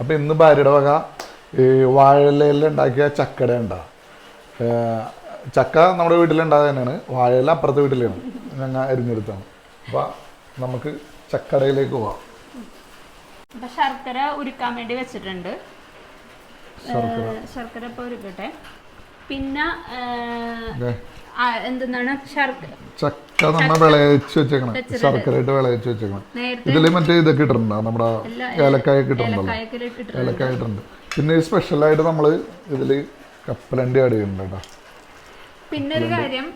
അപ്പം ഇന്ന് ഭാര്യയുടെ വക ഈ വാഴയിലയിൽ ഉണ്ടാക്കിയ ചക്കട ഉണ്ടാ? ചക്ക നമ്മുടെ വീട്ടിലുണ്ടാകുക തന്നെയാണ്. വാഴയില അപ്പുറത്തെ വീട്ടിലാണ്. ഞങ്ങൾ അരിഞ്ഞെടുത്താണ് അപ്പം നമുക്ക് ചക്കടയിലേക്ക് പോവാം. ശർക്കര ഉരുക്കാൻ വേണ്ടി വെച്ചിട്ടുണ്ട്. ശർക്കര. ഇപ്പോൾ ഉരുക്കട്ടെ. പിന്നെ എന്തെന്നാണ്? ചക്ക നമ്മൾ വിളയിച്ച് വെച്ചേക്കണം. ശർക്കര ഇട്ട് വിളയിച്ച് വെച്ചേക്കണം. ഇതിൽ മറ്റേ ഇതൊക്കെ ഇട്ടിട്ടുണ്ട്? നമ്മുടെ എല്ലാ- ഏലക്കായ ഒക്കെ ഇട്ടിട്ടുണ്ടല്ലോ. ഏലക്കായ ഇട്ടിട്ടുണ്ട്. പിന്നെ സ്പെഷ്യലായിട്ട് നമ്മൾ ഇതിൽ കപ്പലണ്ടി ആഡ് ചെയ്യുന്നുണ്ട് കേട്ടോ. പിന്നെ ഒരു കാര്യം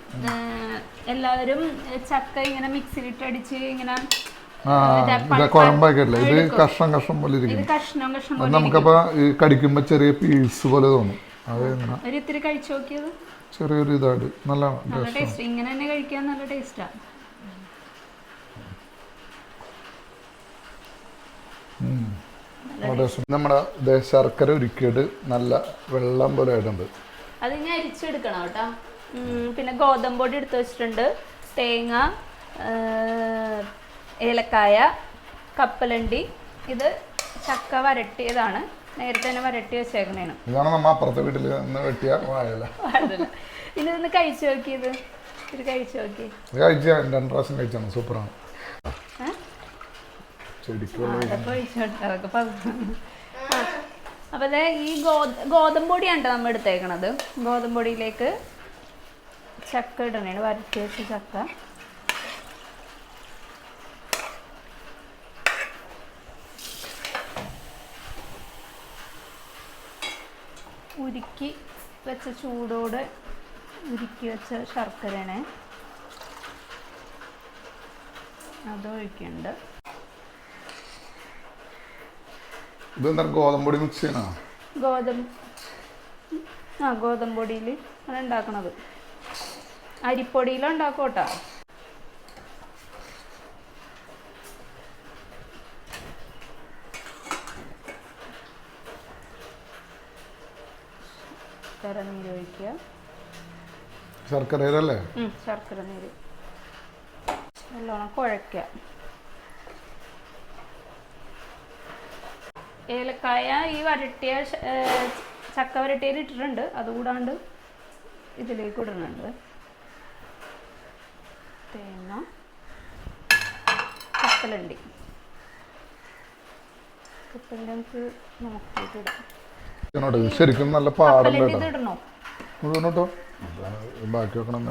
എല്ലാവരും ചക്ക ഇങ്ങനെ മിക്സിയിലിട്ട് അടിച്ച് ഇങ്ങനെ കുഴമ്പാക്കിയിട്ടില്ല? ഇത് കഷ്ണം കഷ്ണം പോലെ ഇരിക്കും. നമുക്കപ്പോ കടിക്കുമ്പോ ചെറിയ പീസ് പോലെ തോന്നും. അത് ഇത്തിരി കഴിച്ചു നോക്കിയത്? ചെറിയൊരു ഇതായിട്ട് നല്ല നല്ല ടേസ്റ്റ്. ഇങ്ങനെ തന്നെ കഴിക്കാൻ നല്ല ടേസ്റ്റാ. ടേസ്റ്റ്. നമ്മുടെ ശർക്കര ഉരുക്കിയിട്ട് നല്ല വെള്ളം പോലെ ആയിട്ടുണ്ട്. അത് ഞാൻ അരിച്ചെടുക്കണം കേട്ടോ. പിന്നെ ഗോതമ്പ് പൊടി എടുത്ത് വെച്ചിട്ടുണ്ട്. തേങ്ങ ഏലക്കായ കപ്പലണ്ടി. ഇത് ചക്ക വരട്ടിയതാണ്. നേരത്തെ തന്നെ വരട്ടി വെച്ചേക്കണേണ് ഇതാണ് നമ്മ അപ്പുറത്തെ വീട്ടിൽ നിന്ന് വെട്ടിയ വാഴയില പാടില്ല. ഇനി ഇതൊന്ന് കഴിച്ചു നോക്കിയത് ഇത്. കഴിച്ചു നോക്കി. ഇത് കഴിച്ച രണ്ട് പ്രാവശ്യം കഴിച്ചാണ്. സൂപ്പറാണ്. അപ്പൊ ഈ ഗോതമ്പൊടിയാണ് ഗോതമ്പ് പൊടിയാണ് നമ്മൾ എടുത്തേക്കണത്. ഗോതമ്പ് പൊടിയിലേക്ക് ചക്ക ഇടണേണ് വരട്ടി വെച്ച ചക്ക. ഉരുക്കി വെച്ച ചൂടോടെ ഉരുക്കി വെച്ച ശർക്കരയാണ്. അതൊഴിക്കുന്നുണ്ട്. ഗോതമ്പൊടി മിക്സ് ചെയ്യണോ? ഗോതമ്പ് ആ ഗോതമ്പൊടിയിൽ ആണ് ഉണ്ടാക്കണത്. അരിപ്പൊടിയിലും ഉണ്ടാക്കോട്ടാ ശർക്കര നീര് ഒഴിക്കുക. ശർക്കര ഉം, ശർക്കര നീര്. നല്ലോണം കുഴക്കുക ഏലക്കായ ഈ വരട്ടിയ ചക്ക വരട്ടിയിൽ ഇട്ടിട്ടുണ്ട്. അതുകൂടാണ്ട് ഇതിലേക്ക് ഇടുന്നുണ്ട്. തേങ്ങ കപ്പലണ്ടി. കപ്പലണ്ടി നമുക്ക് നോക്കിയിട്ടിടാം ശരിക്കും നല്ല പാടുണ്ട് കേട്ടോ? മുഴുവൻ കേട്ടോ ബാക്കി വെക്കണം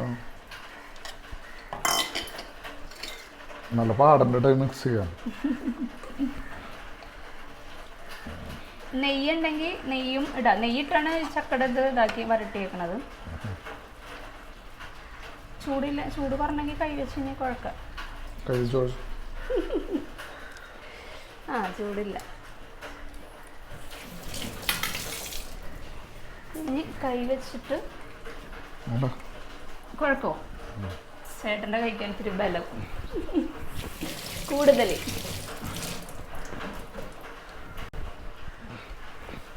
നല്ല പാടുണ്ട് കേട്ടോ മിക്സ് ചെയ്യാൻ? നെയ്യ് ഉണ്ടെങ്കിൽ നെയ്യും ഇടാം. നെയ്യിട്ടാണ് ചക്കട ഇത് ഇതാക്കി വരട്ടിയേക്കണത്. ചൂടില്ല ചൂട് പറഞ്ഞെങ്കിൽ കൈ വെച്ച് കഴിഞ്ഞാൽ കുഴക്കാം. ആ ചൂടില്ല. ഇനി കൈ വെച്ചിട്ട് വേണ്ട കുഴക്കോ? ചേട്ടന്റെ കഴിക്കാൻ ഇത്തിരി ബലം. കൂടുതൽ.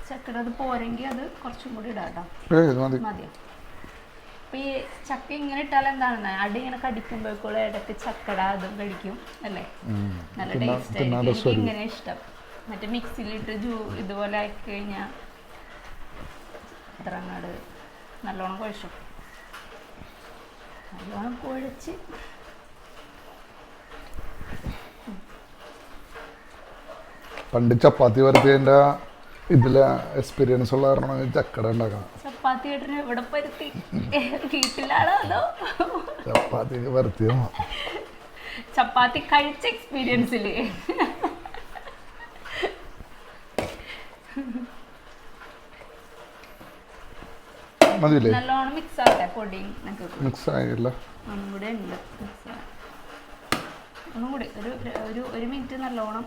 ചക്കട അത് പോരെങ്കിൽ അത് കുറച്ചും കൂടി ഇടാട്ടോ മതിയോ അപ്പൊ ഈ ചക്ക ഇങ്ങനെ ഇട്ടാൽ എന്താണ് അടി ഇങ്ങനെ കടിക്കുമ്പോഴേക്കുള്ള ഇടയ്ക്ക് ചക്കട അതും കഴിക്കും അല്ലേ? നല്ല ടേസ്റ്റ് ആയിരിക്കും. എനിക്ക് ഇങ്ങനെ ഇഷ്ടം. മറ്റേ മിക്സിയിലിട്ട് ജൂ ഇതുപോലെ ആക്കി കഴിഞ്ഞാൽ അത്ര അങ്ങോട്ട് നല്ലോണം കുഴച്ചു. നല്ലോണം കുഴച്ച്. പണ്ട് ചപ്പാത്തി വരത്തിന്റെ ഇതിലെ എക്സ്പീരിയൻസ് ഉള്ള കാരണം ചക്കട ഉണ്ടാക്കണം. ചപ്പാത്തി പരുത്തി? വീട്ടിലാണോ അതോ? ചപ്പാത്തി വരത്തിയോ ചപ്പാത്തി കഴിച്ച എക്സ്പീരിയൻസിൽ മതിയില്ലേ? നല്ലോണം മിക്സ് ആവട്ടെ പൊടിയും മിക്സ് ആയില്ല ഒന്നും കൂടെ ഉണ്ട്. മിക്സ്. ഒന്നും കൂടി ഒരു ഒരു ഒരു മിനിറ്റ് നല്ലോണം.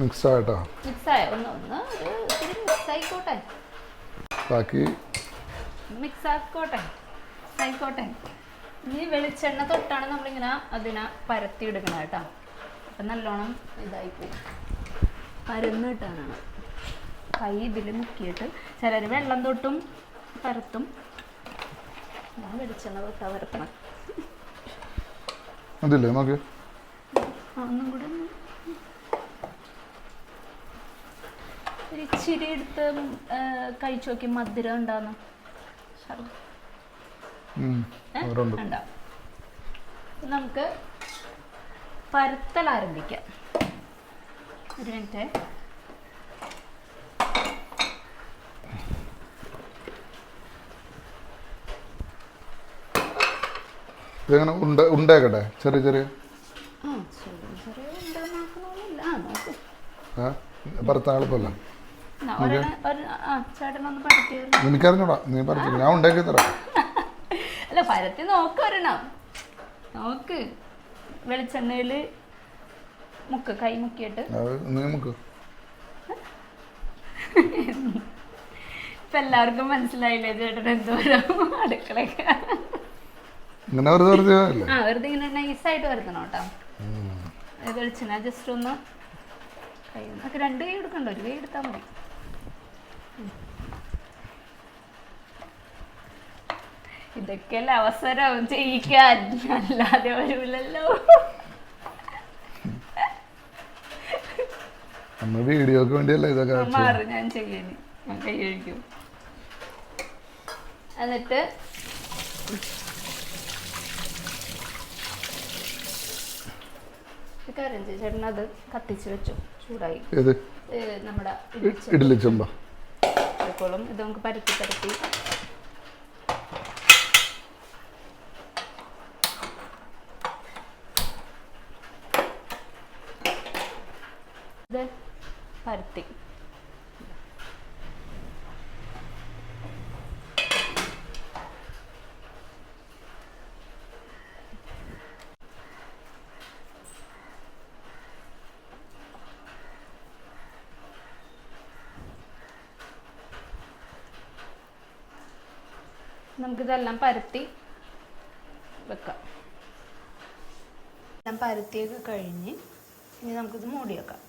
മിക്സ് ആയിട്ടോ മിക്സ് ആയ ഒന്ന് ഒന്ന് ഇത്തിരി മിക്സ് ആയിക്കോട്ടെ ബാക്കി മിക്സ് ആക്കോട്ടെ ആയിക്കോട്ടെ ഈ വെളിച്ചെണ്ണ തൊട്ടാണ് നമ്മളിങ്ങനെ അതിനെ പരത്തി എടുക്കണം കേട്ടോ. അപ്പം നല്ലോണം ഇതായി പോകും പരന്ന് കിട്ടാനാണ്. കൈ ഇതിൽ മുക്കിയിട്ട് ചിലർ വെള്ളം തൊട്ടും പരത്തും. ഞാൻ വെളിച്ചെണ്ണ തൊട്ടാ പരത്തണം. അതില്ലേ? നോക്ക്. ഒന്നും കൂടെ ഒരു ഇച്ചിരി എടുത്ത് കഴിച്ചു നോക്കി മധുരം ഉണ്ടാന്ന്. നമുക്ക് പരത്തൽ ആരംഭിക്കാം ഒരു മിനിറ്റ്. ഇതെങ്ങനെ ഉണ്ട ഉണ്ടാക്കട്ടെ? ചെറിയ ചെറിയ. എളുപ്പമല്ല? എനിക്കറിഞ്ഞൂടാ നീ പറഞ്ഞു ഞാൻ ഉണ്ടാക്കി തരാം. അല്ല പരത്തി നോക്ക് നോക്ക്. വെളിച്ചെണ്ണയിൽ മുക്ക് കൈ മുക്കിയിട്ട്. ഇപ്പൊ എല്ലാവർക്കും മനസ്സിലായില്ലേ ചേട്ടൻ എന്തോരം അടുക്കളൊക്കെ ഇങ്ങനെ വെറുതെ ആ വെറുതെ ഇങ്ങനെ നൈസായിട്ട് വരുത്തണം കേട്ടോ. വെളിച്ചെണ്ണ ജസ്റ്റ് ഒന്ന് കൈ നമുക്ക് രണ്ട് കൈ എടുക്കണ്ട ഒരു കൈ എടുത്താൽ മതി. ഉം. ഇതൊക്കെയല്ലേ അവസരം ചെയ്യിക്കാൻ? അല്ലാതെ വരൂലല്ലോ. നമ്മൾ വീഡിയോക്ക് വേണ്ടിയല്ലേ ഇതൊക്കെ. മാറി ഞാൻ ചെയ്യാന് ഞാൻ കൈ കഴിക്കും എന്നിട്ട് കാര്യം ചേട്ടൻ അത് കത്തിച്ച് വെച്ചു ചൂടായി. നമ്മുടെ ഇഡ്ഡലി ചെമ്പ ഇത് നമുക്ക് പരത്തി പരത്തി ഇത് പരത്തി. നമുക്കിതെല്ലാം പരത്തി വെക്കാം. എല്ലാം പരത്തിയൊക്കെ കഴിഞ്ഞ് ഇനി നമുക്കിത് മൂടി വെക്കാം.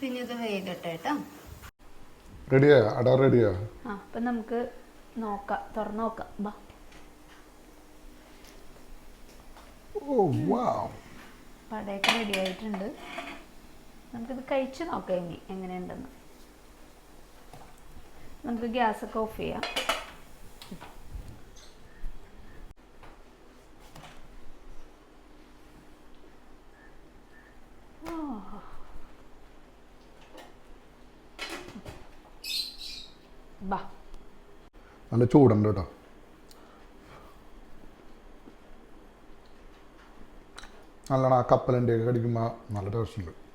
പിന്നെ ഇത് വേഗട്ടെ കേട്ടോ. റെഡിയാ? അട റെഡിയാ? ആ അപ്പം നമുക്ക് നോക്കാം തുറന്നു നോക്കാം. ബാ. ഓ വാ പടയൊക്കെ റെഡി ആയിട്ടുണ്ട്. നമുക്കിത് കഴിച്ച് നോക്കാം ഇനി എങ്ങനെയുണ്ടെന്ന്. നമുക്ക് ഗ്യാസൊക്കെ ഓഫ് ചെയ്യാം ഓ. നല്ല ചൂടുണ്ട് കേട്ടോ. നല്ലോണം ആ കപ്പലന്റെ കടിക്കുമ്പോൾ നല്ല ടേസ്റ്റ് ഉണ്ട്.